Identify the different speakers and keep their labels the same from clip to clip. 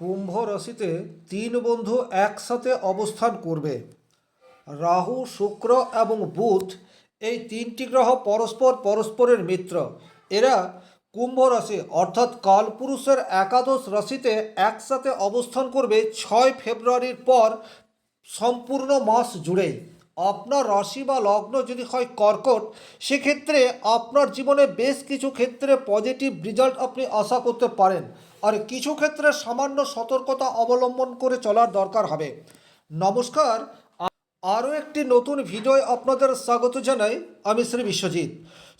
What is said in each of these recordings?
Speaker 1: কুম্ভ রাশিতে তিন বন্ধু একসাথে অবস্থান করবে। রাহু, শুক্র এবং বুধ এই তিনটি গ্রহ পরস্পর পরস্পরের মিত্র। এরা কুম্ভ রাশি অর্থাৎ কালপুরুষের একাদশ রাশিতে একসাথে অবস্থান করবে ছয় ফেব্রুয়ারির পর সম্পূর্ণ মাস জুড়েই। আপনার রাশি বা লগ্ন যদি হয় কর্কট, সেক্ষেত্রে আপনার জীবনে বেশ কিছু ক্ষেত্রে পজিটিভ রেজাল্ট আপনি আশা করতে পারেন। আর কিছু ক্ষেত্রে সামান্য সতর্কতা অবলম্বন করে চলার দরকার হবে। নমস্কার আরও একটি নতুন ভিডিও আপনাদের স্বাগত জানাই আমি শ্রী বিশ্বজিৎ।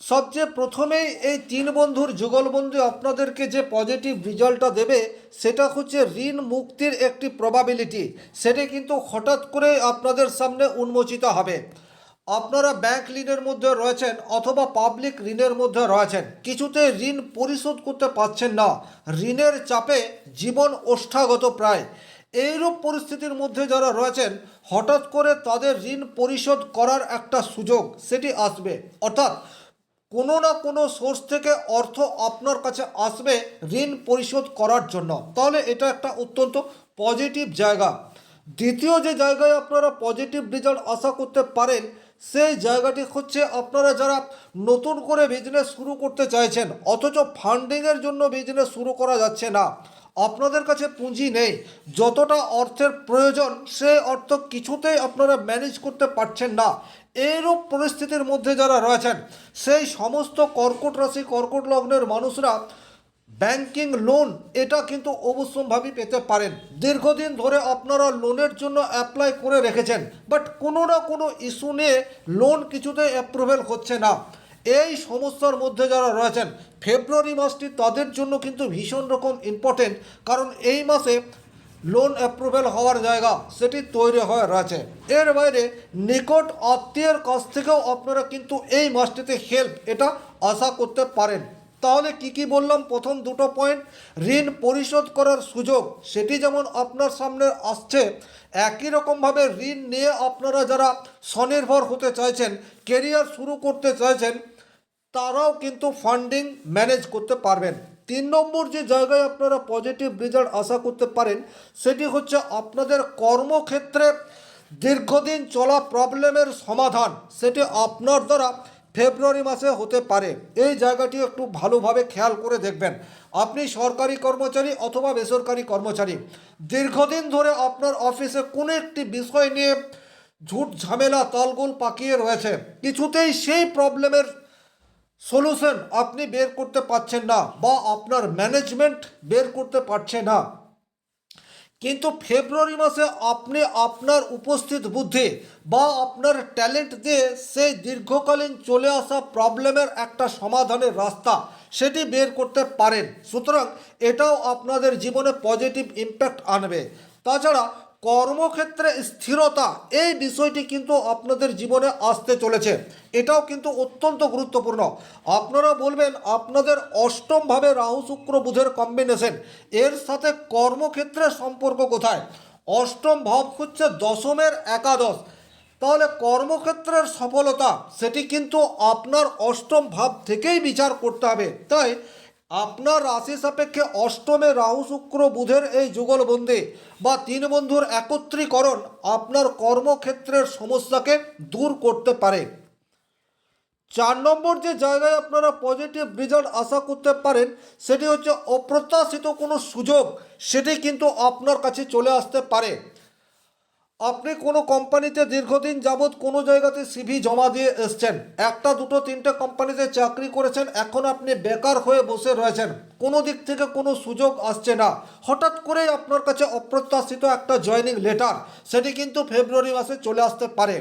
Speaker 1: সবচেয়ে প্রথমেই এই তিন বন্ধুর যুগলবন্দি আপনাদেরকে যে পজিটিভ রেজাল্টটা দেবে, সেটা হচ্ছে ঋণ মুক্তির একটি প্রবাবিলিটি সেটা কিন্তু হঠাৎ করে আপনাদের সামনে উন্মোচিত হবে। আপনারা ব্যাংক ঋণের মধ্যে রয়েছেন অথবা পাবলিক ঋণের মধ্যে রয়েছেন কিছুতে ঋণ পরিশোধ করতে পারছেন না। ঋণের চাপে জীবন ওষ্ঠাগত প্রায়। এইরূপ পরিস্থিতির মধ্যে যারা রয়েছেন, হঠাৎ করে তাদের ঋণ পরিশোধ করার একটা সুযোগ সেটি আসবে। অর্থাৎ কোনো না কোনো সোর্স থেকে অর্থ আপনার কাছে আসবে ঋণ পরিশোধ করার জন্য। তাহলে এটা একটা অত্যন্ত পজিটিভ জায়গা। দ্বিতীয় যে জায়গায় আপনারা পজিটিভ রেজাল্ট আশা করতে পারেন, সেই জায়গাটি হচ্ছে আপনারা যারা নতুন করে বিজনেস শুরু করতে চাইছেন, অথচ ফান্ডিংয়ের জন্য বিজনেস শুরু করা যাচ্ছে না। আপনাদের কাছে পুঁজি নেই। যতটা অর্থের প্রয়োজন সেই অর্থ কিছুতেই আপনারা ম্যানেজ করতে পারছেন না। এইরূপ পরিস্থিতির মধ্যে যারা রয়েছেন, সেই সমস্ত কর্কট রাশি, কর্কট লগ্নের মানুষরা ব্যাংকিং লোন এটা কিন্তু অবশ্যম্ভাবী পেতে পারেন। দীর্ঘদিন ধরে আপনারা লোনের জন্য অ্যাপ্লাই করে রেখেছেন বাট কোনো না কোনো ইস্যু নিয়ে লোন কিছুতে অ্যাপ্রুভেল হচ্ছে না। এই সমস্যার মধ্যে যারা রয়েছেন, ফেব্রুয়ারি মাসটি তাদের জন্য কিন্তু ভীষণ রকম ইম্পর্টেন্ট কারণ এই মাসে লোন অ্যাপ্রুভেল হওয়ার জায়গা সেটি তৈরি হয়ে রয়েছে। এর বাইরে নিকট আত্মীয়ের কাছ থেকেও আপনারা কিন্তু এই মাসটিতে হেল্প এটা আশা করতে পারেন। তাহলে কি কি বললাম? প্রথম দুটো পয়েন্ট ঋণ পরিশোধ করার সুযোগ, সেটি যেমন আপনার সামনে আসছে, একই রকমভাবে ঋণ নিয়ে আপনারা যারা স্বনির্ভর হতে চাইছেন কেরিয়ার শুরু করতে চাইছেন তারাও কিন্তু ফান্ডিং ম্যানেজ করতে পারবেন। তিন নম্বর যে জায়গায় আপনারা পজিটিভ রেজাল্ট আশা করতে পারেন, সেটি হচ্ছে আপনাদের কর্মক্ষেত্রে দীর্ঘদিন চলা প্রবলেমের সমাধান, সেটি আপনার দ্বারা ফেব্রুয়ারি মাসে হতে পারে। এই জায়গাটি একটু ভালোভাবে খেয়াল করে দেখবেন। আপনি সরকারি কর্মচারী অথবা বেসরকারি কর্মচারী, দীর্ঘদিন ধরে আপনার অফিসে কোনো একটি বিষয় নিয়ে ঝুট ঝামেলা, তালগোল পাকিয়ে রয়েছে। কিছুতেই সেই প্রবলেমের সলিউশন আপনি বের করতে পারছেন না বা আপনার ম্যানেজমেন্ট বের করতে পারছে না। কিন্তু ফেব্রুয়ারি মাসে আপনি আপনার উপস্থিত বুদ্ধি বা আপনার ট্যালেন্ট দিয়ে সেই দীর্ঘকালীন চলে আসা প্রবলেমের একটা সমাধানের রাস্তা সেটি বের করতে পারেন। সুতরাং এটাও আপনাদের জীবনে পজিটিভ ইম্প্যাক্ট আনবে। তাছাড়া কর্মক্ষেত্রে স্থিরতা, এই বিষয়টি কিন্তু আপনাদের জীবনে আসতে চলেছে। এটাও কিন্তু অত্যন্ত গুরুত্বপূর্ণ। আপনারা বলবেন, আপনাদের অষ্টমভাবে রাহু শুক্র বুধের কম্বিনেশন এর সাথে কর্মক্ষেত্রের সম্পর্ক কোথায়? অষ্টম ভাব হচ্ছে দশমের একাদশ। তাহলে কর্মক্ষেত্রের সফলতা, সেটি কিন্তু আপনার অষ্টম ভাব থেকেই বিচার করতে হবে। তাই আপনার রাশি সাপেক্ষে অষ্টমে রাহু শুক্র বুধের এই যুগলবন্দি বা তিন বন্ধুর একত্রীকরণ আপনার কর্মক্ষেত্রের সমস্যাকে দূর করতে পারে। চার নম্বর যে জায়গায় আপনারা পজিটিভ রেজাল্ট আশা করতে পারেন, সেটি হচ্ছে অপ্রত্যাশিত কোনো সুযোগ, সেটি কিন্তু আপনার কাছে চলে আসতে পারে। আপনি কোনো কোম্পানিতে দীর্ঘদিন যাবৎ কোনো জায়গাতে সিভি জমা দিয়ে এসছেন। একটা, দুটো, তিনটে কোম্পানিতে চাকরি করেছেন, এখন আপনি বেকার হয়ে বসে রয়েছেন। কোনো দিক থেকে কোনো সুযোগ আসছে না। হঠাৎ করেই আপনার কাছে অপ্রত্যাশিত একটা জয়নিং লেটার সেটি কিন্তু ফেব্রুয়ারি মাসে চলে আসতে পারে।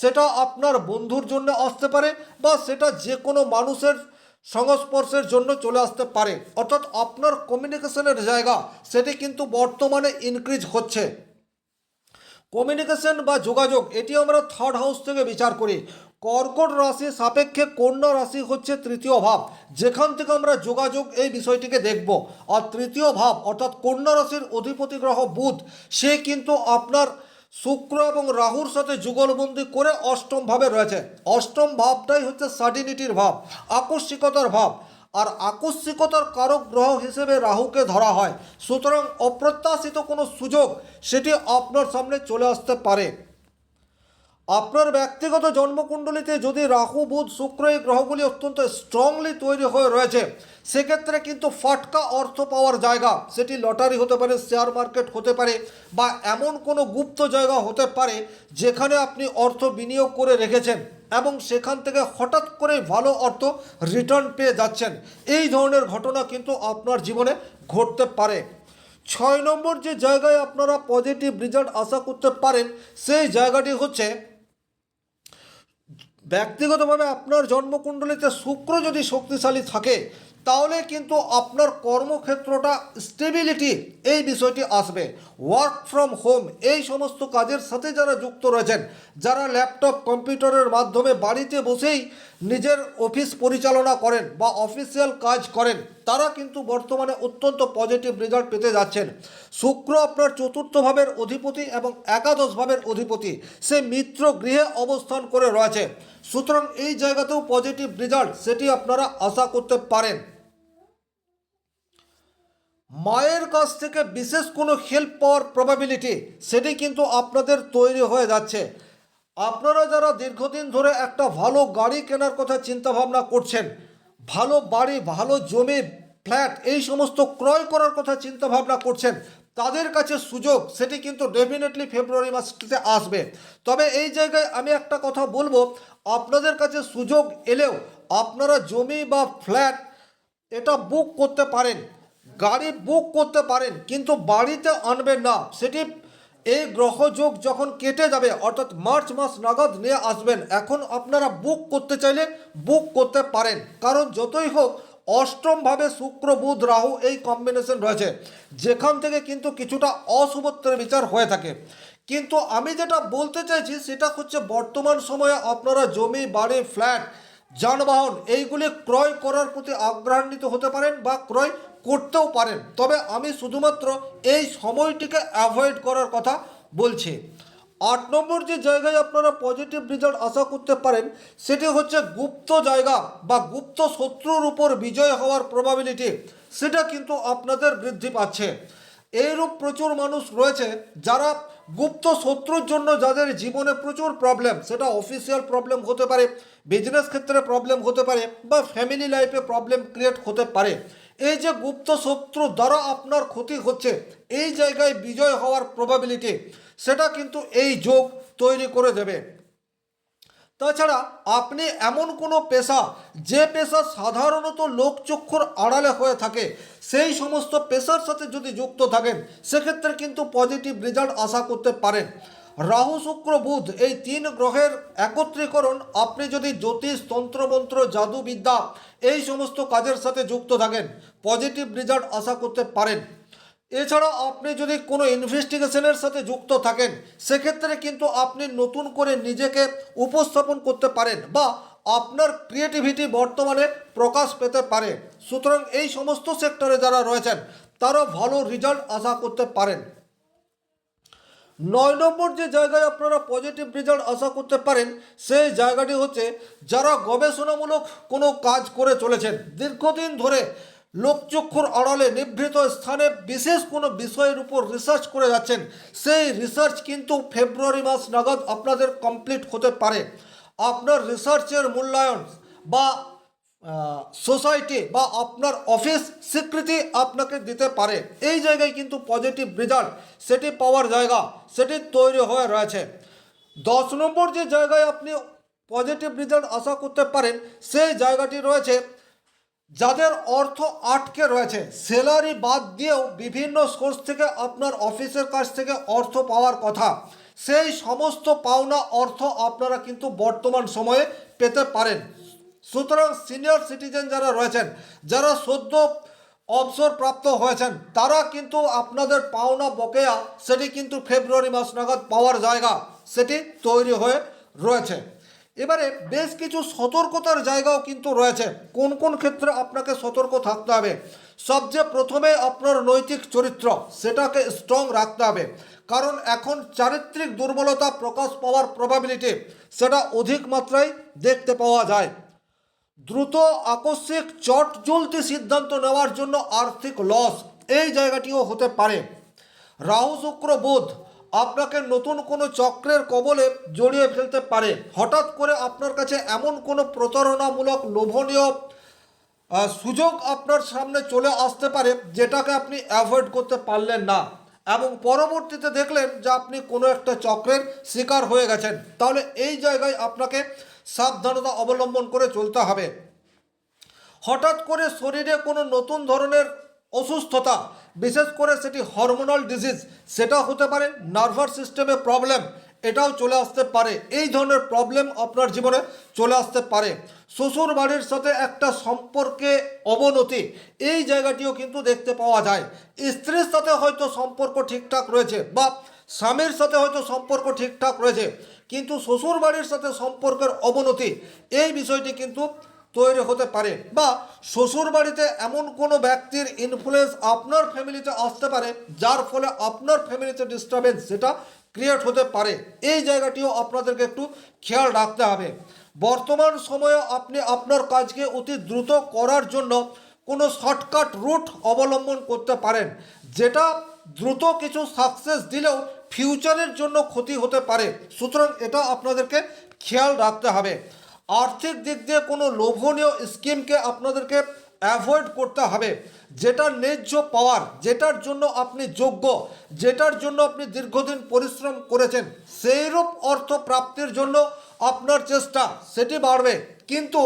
Speaker 1: সেটা আপনার বন্ধুর জন্য আসতে পারে বা সেটা যে কোনো মানুষের সংস্পর্শের জন্য চলে আসতে পারে। অর্থাৎ আপনার কমিউনিকেশনের জায়গা, সেটি কিন্তু বর্তমানে ইনক্রিজ হচ্ছে। কমিউনিকেশন বা যোগাযোগ এটি আমরা থার্ড হাউস থেকে বিচার করি। কর্কট রাশি সাপেক্ষে কন্যা রাশি হচ্ছে তৃতীয় ভাব। যেখান থেকে আমরা যোগাযোগ এই বিষয়টিকে দেখব। আর তৃতীয় ভাব, অর্থাৎ কন্যা রাশির অধিপতি গ্রহ বুধ, সে কিন্তু আপনার শুক্র এবং রাহুর সাথে যুগলবন্দি করে অষ্টম ভাবে রয়েছে। অষ্টম ভাবটাই হচ্ছে সার্টিনিটির ভাব, আকস্মিকতার ভাব। আর আকস্মিকতার কারক গ্রহ হিসেবে রাহুকে ধরা হয়। সুতরাং অপ্রত্যাশিত কোনো সুযোগ সেটি আপনার সামনে চলে আসতে পারে। আপনার ব্যক্তিগত জন্মকুণ্ডলিতে যদি রাহু, বুধ, শুক্র এই গ্রহগুলি অত্যন্ত স্ট্রংলি তৈরি হয়ে রয়েছে, সেক্ষেত্রে কিন্তু ফাটকা অর্থ পাওয়ার জায়গা, সেটি লটারি হতে পারে শেয়ার মার্কেট হতে পারে, বা এমন কোনো গুপ্ত জায়গা হতে পারে যেখানে আপনি অর্থ বিনিয়োগ করে রেখেছেন এবং সেখান থেকে হঠাৎ করে ভালো অর্থ রিটার্ন পেয়ে যাচ্ছেন। এই ধরনের ঘটনা কিন্তু আপনার জীবনে ঘটতে পারে। ছয় নম্বর যে জায়গায় আপনারা পজিটিভ রেজাল্ট আশা করতে পারেন, সেই জায়গাটি হচ্ছে ব্যক্তিগতভাবে আপনার জন্মকুণ্ডলিতে শুক্র যদি শক্তিশালী থাকে, তাহলে কিন্তু আপনার কর্মক্ষেত্রটা স্টেবিলিটি এই বিষয়টি আসবে। ওয়ার্ক ফ্রম হোম এই সমস্ত কাজের সাথে যারা যুক্ত রয়েছেন, যারা ল্যাপটপ কম্পিউটারের মাধ্যমে বাড়িতে বসেই নিজের অফিস পরিচালনা করেন বা অফিসিয়াল কাজ করেন, তারা কিন্তু বর্তমানে অত্যন্ত পজিটিভ রেজাল্ট পেতে যাচ্ছেন। শুক্র আপনার চতুর্থ ভাবের অধিপতি এবং একাদশ ভাবের অধিপতি। সে মিত্র গৃহে অবস্থান করে রয়েছে। সুতরাং এই জায়গাতেও পজিটিভ রেজাল্ট সেটি আপনারা আশা করতে পারেন। মায়ের কাছ থেকে বিশেষ কোনো হেল্প পাওয়ার প্রবাবিলিটি সেটি কিন্তু আপনাদের তৈরি হয়ে যাচ্ছে। আপনারা যারা দীর্ঘদিন ধরে একটা ভালো গাড়ি কেনার কথা চিন্তা ভাবনা করছেন, ভালো বাড়ি, ভালো জমি, ফ্ল্যাট, এই সমস্ত ক্রয় করার কথা চিন্তা ভাবনা করছেন, তাদের কাছে সুযোগ, সেটি কিন্তু ডেফিনেটলি ফেব্রুয়ারি মাসটিতে আসবে। তবে এই জায়গায় আমি একটা কথা বলব, আপনাদের কাছে সুযোগ এলেও আপনারা জমি বা ফ্ল্যাট এটা বুক করতে পারেন, গাড়ি বুক করতে পারেন, কিন্তু বাড়িতে আনবেন না, সেটি এই গ্রহযোগ যখন কেটে যাবে, অর্থাৎ মার্চ মাস নাগাদ নিয়ে আসবেন, এখন আপনারা বুক করতে চাইলে বুক করতে পারেন। কারণ যতই হোক, অষ্টমভাবে শুক্র, বুধ, রাহু এই কম্বিনেশন রয়েছে। যেখান থেকে কিন্তু কিছুটা অশুভত্বের বিচার হয়ে থাকে। কিন্তু আমি যেটা বলতে চাইছি, সেটা হচ্ছে বর্তমান সময়ে আপনারা জমি, বাড়ি ফ্ল্যাট যানবাহন, এইগুলি ক্রয় করার প্রতি আগ্রহান্বিত হতে পারেন বা ক্রয় করতেও পারেন। তবে আমি শুধুমাত্র এই সময়টিকে অ্যাভয়েড করার কথা বলছি। আট নম্বর যে জায়গায় আপনারা পজিটিভ রেজাল্ট আশা করতে পারেন, সেটি হচ্ছে গুপ্ত জায়গা বা গুপ্ত শত্রুর উপর বিজয় হওয়ার প্রবাবিলিটি সেটা কিন্তু আপনাদের বৃদ্ধি পাচ্ছে। এইরূপ প্রচুর মানুষ রয়েছে যারা গুপ্ত শত্রুর জন্য যাদের জীবনে প্রচুর প্রবলেম সেটা অফিসিয়াল প্রবলেম হতে পারে বিজনেস ক্ষেত্রে প্রবলেম হতে পারে বা ফ্যামিলি লাইফে প্রবলেম ক্রিয়েট হতে পারে। এই যে গুপ্ত শত্রু দ্বারা আপনার ক্ষতি হচ্ছে, এই জায়গায় বিজয় হওয়ার প্রবাবিলিটি সেটা কিন্তু এই যোগ তৈরি করে দেবে। তাছাড়া আপনি এমন কোনো পেশা, যে পেশা সাধারণত লোকচক্ষুর আড়ালে হয়ে থাকে, সেই সমস্ত পেশার সাথে যদি যুক্ত থাকেন, সেক্ষেত্রে কিন্তু পজিটিভ রেজাল্ট আশা করতে পারেন। রাহু, শুক্র, বুধ এই তিন গ্রহের একত্রীকরণ। আপনি যদি জ্যোতিষ, তন্ত্রমন্ত্র জাদুবিদ্যা এই সমস্ত কাজের সাথে যুক্ত থাকেন পজিটিভ রেজাল্ট আশা করতে পারেন। এছাড়া আপনি যদি কোনো ইনভেস্টিগেশনের সাথে যুক্ত থাকেন, সেক্ষেত্রে কিন্তু আপনি নতুন করে নিজেকে উপস্থাপন করতে পারেন বা আপনার ক্রিয়েটিভিটি বর্তমানে প্রকাশ পেতে পারে। সুতরাং এই সমস্ত সেক্টরে যারা রয়েছেন তারা ভালো রেজাল্ট আশা করতে পারেন। নয় নম্বর যে জায়গায় আপনারা পজিটিভ রেজাল্ট আশা করতে পারেন, সেই জায়গাটি হচ্ছে যারা গবেষণামূলক কোনো কাজ করে চলেছেন, দীর্ঘদিন ধরে লোকচক্ষুর আড়ালে নিভৃত স্থানে বিশেষ কোনো বিষয়ের উপর রিসার্চ করে যাচ্ছেন, সেই রিসার্চ কিন্তু ফেব্রুয়ারি মাস নাগাদ আপনাদের কমপ্লিট হতে পারে। আপনার রিসার্চের মূল্যায়ন বা সোসাইটি বা আপনার অফিস স্বীকৃতি আপনাকে দিতে পারে। এই জায়গায় কিন্তু পজিটিভ রেজাল্ট সেটি পাওয়ার জায়গা, সেটি তৈরি হয়ে রয়েছে। দশ নম্বর যে জায়গায় আপনি পজিটিভ রেজাল্ট আশা করতে পারেন, সেই জায়গাটি রয়েছে যাদের অর্থ আটকে রয়েছে। স্যালারি বাদ দিয়েও বিভিন্ন সোর্স থেকে আপনার অফিসের কাছ থেকে অর্থ পাওয়ার কথা। সেই সমস্ত পাওনা অর্থ আপনারা কিন্তু বর্তমান সময়ে পেতে পারেন। সুতরাং সিনিয়র সিটিজেন যারা রয়েছেন, যারা সদ্য অবসর প্রাপ্ত হয়েছেন, তারা কিন্তু আপনাদের পাওনা বকেয়া, সেটি কিন্তু ফেব্রুয়ারি মাস নাগাদ পাওয়ার জায়গা সেটি তৈরি হয়ে রয়েছে। এবারে বেশ কিছু সতর্কতার জায়গাও কিন্তু রয়েছে। কোন কোন ক্ষেত্রে আপনাকে সতর্ক থাকতে হবে? সবচেয়ে প্রথমে আপনার নৈতিক চরিত্র, সেটাকে স্ট্রং রাখতে হবে। কারণ এখন চারিত্রিক দুর্বলতা প্রকাশ পাওয়ার প্রবাবিলিটি সেটা অধিক মাত্রায় দেখতে পাওয়া যায়। দ্রুত আকস্মিক চট জ্বলতি সিদ্ধান্ত নেওয়ার জন্য আর্থিক লস এই জায়গাটিও হতে পারে। রাহু শুক্র বুধ আপনাকে নতুন কোনো চক্রের কবলে জড়িয়ে ফেলতে পারে। হঠাৎ করে আপনার কাছে এমন কোনো প্রতারণামূলক লোভনীয় সুযোগ আপনার সামনে চলে আসতে পারে যেটাকে আপনি অ্যাভয়েড করতে পারলেন না এবং পরবর্তীতে দেখলেন যে আপনি কোনো একটা চক্রের শিকার হয়ে গেছেন। তাহলে এই জায়গায় আপনাকে সাবধানতা অবলম্বন করে চলতে হবে। হঠাৎ করে শরীরে কোনো নতুন ধরনের অসুস্থতা, বিশেষ করে সেটি হরমোনাল ডিজিজ সেটা হতে পারে নার্ভাস সিস্টেমে প্রবলেম এটাও চলে আসতে পারে। এই ধরনের প্রবলেম আপনার জীবনে চলে আসতে পারে। শ্বশুর বাড়ির সাথে একটা সম্পর্কে অবনতি, এই জায়গাটিও কিন্তু দেখতে পাওয়া যায়। স্ত্রীর সাথে হয়তো সম্পর্ক ঠিকঠাক রয়েছে বা স্বামীর সাথে হয়তো সম্পর্ক ঠিকঠাক রয়েছে। কিন্তু শ্বশুর বাড়ির সাথে সম্পর্কের অবনতি, এই বিষয়টি কিন্তু তৈরি হতে পারে বা শ্বশুর বাড়িতে এমন কোনো ব্যক্তির ইনফ্লুয়েন্স আপনার ফ্যামিলিতে আসতে পারে, যার ফলে আপনার ফ্যামিলিতে ডিস্টারবেন্স সেটা ক্রিয়েট হতে পারে। এই জায়গাটিও আপনাদেরকে একটু খেয়াল রাখতে হবে। বর্তমান সময়ে আপনি আপনার কাজকে অতি দ্রুত করার জন্য কোনো শর্টকাট রুট অবলম্বন করতে পারেন, যেটা দ্রুত কিছু সাকসেস দিলেও ফিউচারের জন্য ক্ষতি হতে পারে। সুতরাং এটা আপনাদেরকে খেয়াল রাখতে হবে। আর্থিক দিক দিয়ে কোনো লোভনীয় স্কিমকে আপনাদেরকে অ্যাভয়েড করতে হবে। যেটা ন্যায্য পাওয়ার যেটার জন্য আপনি যোগ্য, যেটার জন্য আপনি দীর্ঘদিন পরিশ্রম করেছেন, সেইরূপ অর্থ প্রাপ্তির জন্য আপনার চেষ্টা, সেটি বাড়বে। কিন্তু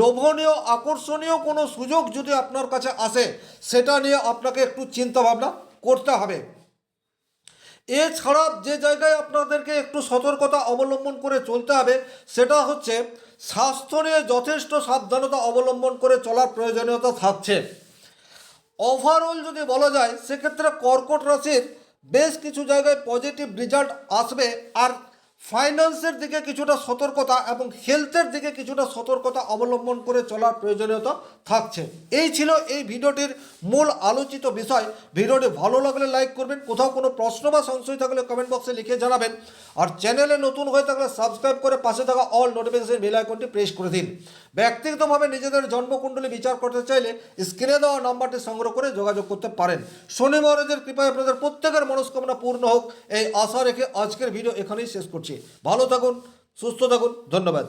Speaker 1: লোভনীয়, আকর্ষণীয় কোনো সুযোগ যদি আপনার কাছে আসে, সেটা নিয়ে আপনাকে একটু চিন্তাভাবনা করতে হবে। এছাড়া যে জায়গায় আপনাদেরকে একটু সতর্কতা অবলম্বন করে চলতে হবে, সেটা হচ্ছে স্বাস্থ্য নিয়ে যথেষ্ট সাবধানতা অবলম্বন করে চলার প্রয়োজনীয়তা থাকছে। ওভারঅল যদি বলা যায়, সেক্ষেত্রে কর্কট রাশির বেশ কিছু জায়গায় পজিটিভ রেজাল্ট আসবে, আর ফাইন্যান্সের দিকে কিছুটা সতর্কতা এবং হেলথের দিকে কিছুটা সতর্কতা অবলম্বন করে চলার প্রয়োজনীয়তা থাকছে। এই ছিল এই ভিডিওটির মূল আলোচিত বিষয়। ভিডিওটি ভালো লাগলে লাইক করবেন, কোথাও কোনো প্রশ্ন বা সংশয় থাকলে কমেন্ট বক্সে লিখে জানাবেন। আর চ্যানেলে নতুন হয়ে থাকলে সাবস্ক্রাইব করে পাশে থাকা অল নোটিফিকেশন বেল আইকনটি প্রেস করে দিন। ব্যক্তিগতভাবে নিজেদের জন্মকুণ্ডলী বিচার করতে চাইলে স্ক্রিনে দেওয়া নম্বরটি সংগ্রহ করে যোগাযোগ করতে পারেন। শনি মহারাজের কৃপায় আপনাদের প্রত্যেকের মনস্কামনা পূর্ণ হোক। এই আশা রেখে আজকের ভিডিও এখানেই শেষ করছি। ভালো থাকুন, সুস্থ থাকুন, ধন্যবাদ।